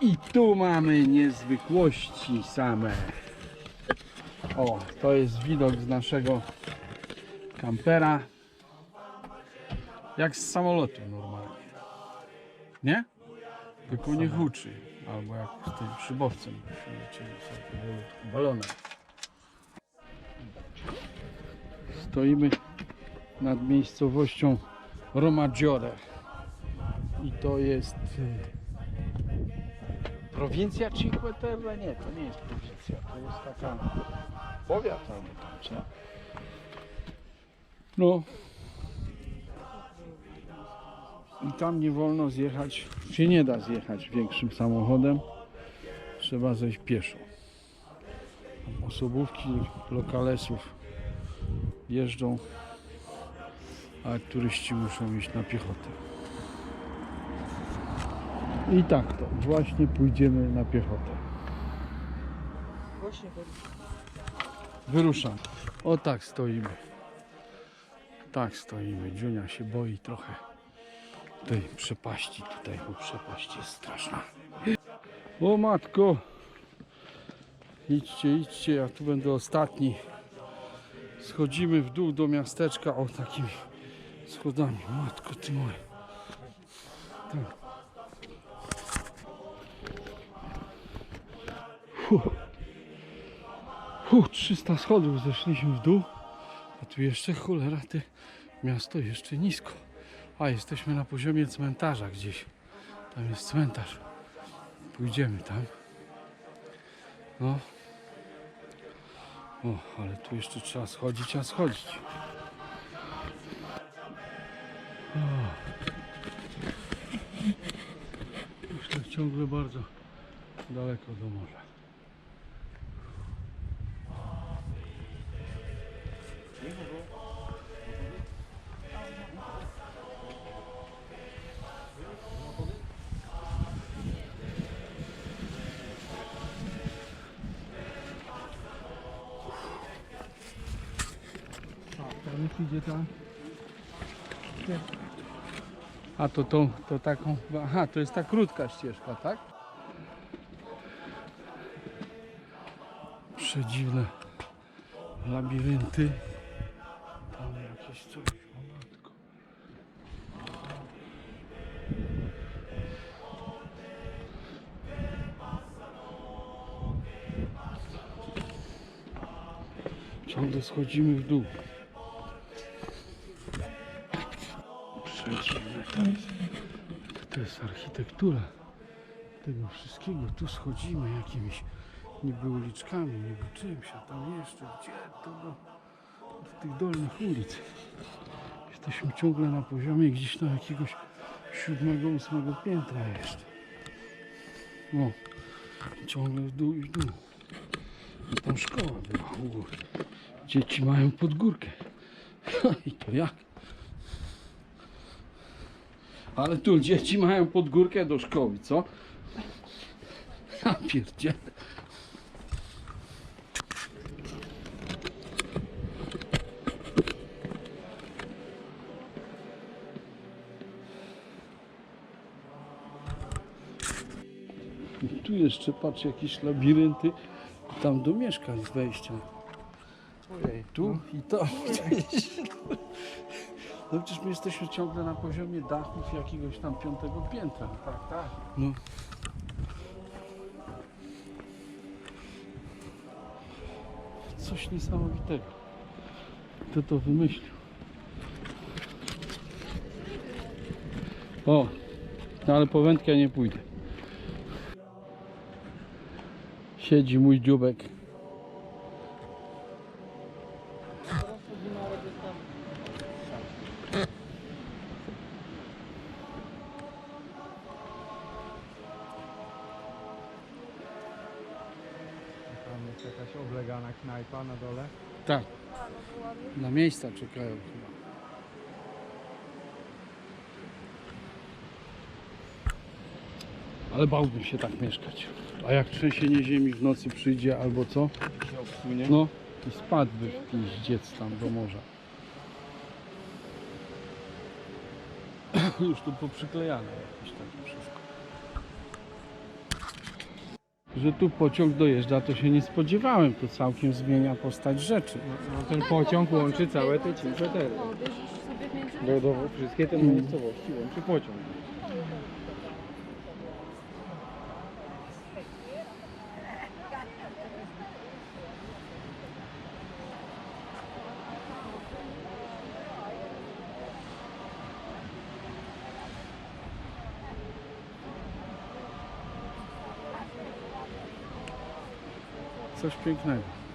I tu mamy niezwykłości same. O, to jest widok z naszego kampera. Jak z samolotu normalnie. Nie? Tylko nie huczy. Albo jak z tym szybowcem. Czyli balonem. Stoimy nad miejscowością Romaggiore. I to jest prowincja Cinque Terre? Nie, to nie jest prowincja. To jest taka powiat albo? No. I tam nie wolno zjechać, się nie da zjechać większym samochodem. Trzeba zejść pieszo. Osobówki lokalesów jeżdżą, a turyści muszą iść na piechotę. I tak to, właśnie pójdziemy na piechotę. Właśnie. Wyruszam. O tak stoimy. Tak stoimy. Dziunia się boi trochę tej przepaści tutaj, bo przepaść jest straszna. O matko! Idźcie, idźcie, ja tu będę ostatni. Schodzimy w dół do miasteczka o takimi schodami. Matko ty moja. Tak. Fuh. Fuh, 300 schodów zeszliśmy w dół, a tu jeszcze cholera, te miasto jeszcze nisko. A jesteśmy na poziomie cmentarza gdzieś. Tam jest cmentarz. Pójdziemy tam. No. O, ale tu jeszcze trzeba schodzić, a schodzić. O. Tak ciągle bardzo daleko do morza. Tam idzie tam. A to, to, to taką. Aha, to jest ta krótka ścieżka, tak? Przedziwne labirynty. Tam jakieś coś. Ciągle schodzimy w dół. To jest. Architektura tego wszystkiego. Tu schodzimy jakimiś niby uliczkami, niby czymś, a tam jeszcze gdzie to do, do tych dolnych ulic. Jesteśmy ciągle na poziomie gdzieś tam jakiegoś siódmego, ósmego piętra jeszcze. O, ciągle w dół i w dół. I tam szkoła była u góry. Dzieci mają pod górkę. I to jak? Ale tu dzieci mają pod górkę do szkoły, co? Ja pierdzielę. I tu jeszcze patrz jakieś labirynty. Tam do mieszkań z wejścia. Ojej. Tu i to. No przecież my jesteśmy ciągle na poziomie dachów jakiegoś tam piątego piętra. Tak, tak. No. Coś niesamowitego. Kto to wymyślił? O, no ale po wędkę nie pójdę. Siedzi mój dziubek. Jakaś oblegana knajpa na dole. Tak. Na miejsca czekają chyba. Ale bałbym się tak mieszkać. A jak trzęsienie ziemi w nocy przyjdzie albo co? Się obsunie. No i spadłby w piździec tam do morza. Już tu poprzyklejane jakieś takie wszystko. Że tu pociąg dojeżdża, to się nie spodziewałem. To całkiem zmienia postać rzeczy. No, ten pociąg łączy całe te Cinque Terre. Do, do, wszystkie te miejscowości łączy pociąg. Coś pięknego.